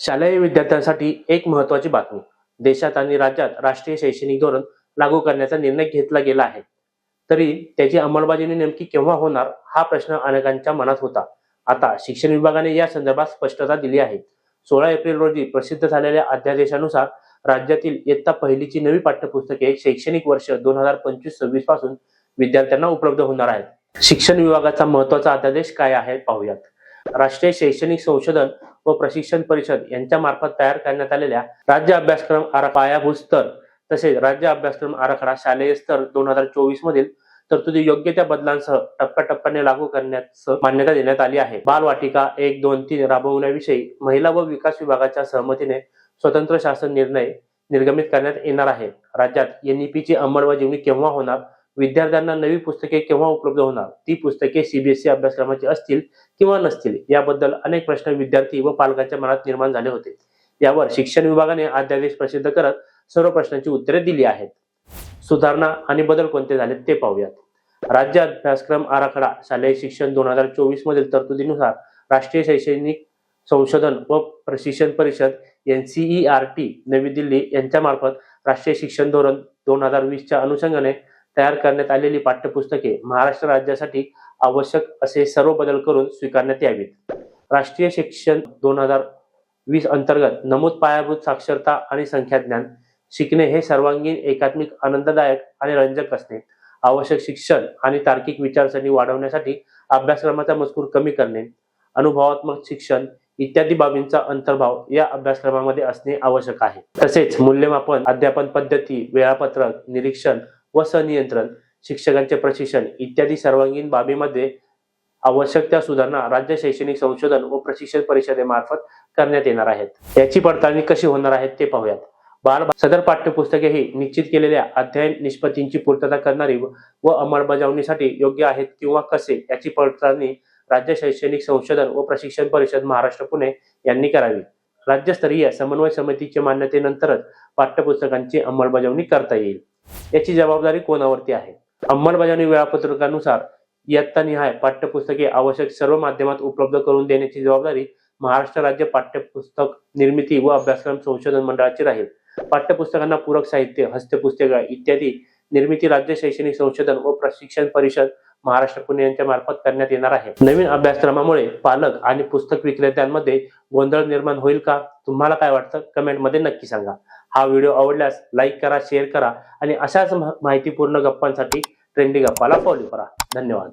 शालेय विद्यार्थ्यांसाठी एक महत्वाची बातमी. देशात आणि राज्यात राष्ट्रीय शैक्षणिक धोरण लागू करण्याचा निर्णय घेतला गेला आहे. तरी त्याची अंमलबजावणी नेमकी केव्हा होणार हा प्रश्न अनेकांच्या मनात होता. आता शिक्षण विभागाने या संदर्भात स्पष्टता दिली आहे. सोळा एप्रिल रोजी प्रसिद्ध झालेल्या अध्यादेशानुसार राज्यातील इयत्ता पहिलीची नवी पाठ्यपुस्तके शैक्षणिक वर्ष दोन हजार पंचवीस सव्वीसपासून विद्यार्थ्यांना उपलब्ध होणार आहेत. शिक्षण विभागाचा महत्त्वाचा अध्यादेश काय आहे पाहूयात. राष्ट्रीय शैक्षणिक संशोधन व प्रशिक्षण परिषद यांच्या मार्फत तयार करण्यात आलेल्या राज्य अभ्यासक्रम आरा पायाभूत स्तर तसेच राज्य अभ्यासक्रम आराखडा शालेय स्तर दोन हजार चोवीस मधील तरतुदी योग्य त्या बदलांसह टप्प्याटप्प्याने लागू करण्यास मान्यता देण्यात आली आहे. बालवाटिका एक दोन तीन राबवण्याविषयी महिला व विकास विभागाच्या सहमतीने स्वतंत्र शासन निर्णय निर्गमित करण्यात येणार आहे. राज्यात एनईपीची अंमलबजावणी केव्हा होणार? विद्यार्थ्यांना नवी पुस्तके केव्हा उपलब्ध होणार? ती पुस्तके सीबीएसई अभ्यासक्रमाची असतील किंवा नसतील याबद्दल अनेक प्रश्न विद्यार्थी व पालकांच्या मनात निर्माण झाले होते. यावर शिक्षण विभागाने अध्यादेश प्रसिद्ध करत सर्व प्रश्नांची उत्तरे दिली आहेत. सुधारणा आणि बदल कोणते झालेत ते पाहूयात. राज्य अभ्यासक्रम आराखडा शालेय शिक्षण दोन हजार चोवीस मधील तरतुदीनुसार राष्ट्रीय शैक्षणिक संशोधन व प्रशिक्षण परिषद एनसीईआरटी नवी दिल्ली यांच्यामार्फत राष्ट्रीय शिक्षण धोरण दोन हजार वीसच्या अनुषंगाने तयार करण्यात आलेली पाठ्यपुस्तके महाराष्ट्र राज्यासाठी आवश्यक असे सर्व बदल करून स्वीकारण्यात यावीत. राष्ट्रीय शिक्षण दोन हजार वीस अंतर्गत नमूद पायाभूत साक्षरता आणि संख्याज्ञान शिकणे हे सर्वांगीण एकात्मिक आनंददायक आणि रंजक असणे आवश्यक शिक्षण आणि तार्किक विचारसरणी वाढवण्यासाठी अभ्यासक्रमाचा मजकूर कमी करणे अनुभवात्मक शिक्षण इत्यादी बाबींचा अंतर्भाव या अभ्यासक्रमामध्ये असणे आवश्यक आहे. तसेच मूल्यमापन अध्यापन पद्धती वेळापत्रक निरीक्षण व सनियंत्रण शिक्षकांचे प्रशिक्षण इत्यादी सर्वांगीण बाबीमध्ये आवश्यक त्या सुधारणा राज्य शैक्षणिक संशोधन व प्रशिक्षण परिषदेमार्फत करण्यात येणार आहेत. याची पडताळणी कशी होणार आहे ते पाहूयात. बाल सदर पाठ्यपुस्तके ही निश्चित केलेल्या अध्ययन निष्पत्तींची पूर्तता करणारी व- व अंमलबजावणीसाठी योग्य आहेत किंवा कसे याची पडताळणी राज्य शैक्षणिक संशोधन व प्रशिक्षण परिषद महाराष्ट्र पुणे यांनी करावी. राज्यस्तरीय समन्वय समितीच्या मान्यतेनंतरच पाठ्यपुस्तकांची अंमलबजावणी करता येईल. याची जबाबदारी कोणावरती आहे? अंमलबजावणी वेळापत्रकानुसार इयत्तानिहाय पाठ्यपुस्तके आवश्यक सर्व माध्यमात उपलब्ध करून देण्याची जबाबदारी महाराष्ट्र राज्य पाठ्यपुस्तक निर्मिती व अभ्यासक्रम संशोधन मंडळाची राहील. पाठ्यपुस्तकांना पूरक साहित्य हस्तपुस्तके इत्यादी निर्मिती राज्य शैक्षणिक संशोधन व प्रशिक्षण परिषद महाराष्ट्र पुणे यांच्या मार्फत करण्यात येणार आहे. नवीन अभ्यासक्रमामुळे पालक आणि पुस्तक विक्रेत्यांमध्ये गोंधळ निर्माण होईल का? तुम्हाला काय वाटतं? कमेंटमध्ये नक्की सांगा. हा व्हिडिओ आवडल्यास लाईक करा शेअर करा आणि अशाच माहितीपूर्ण गप्पांसाठी ट्रेंडी गप्पाला फॉलो करा. धन्यवाद.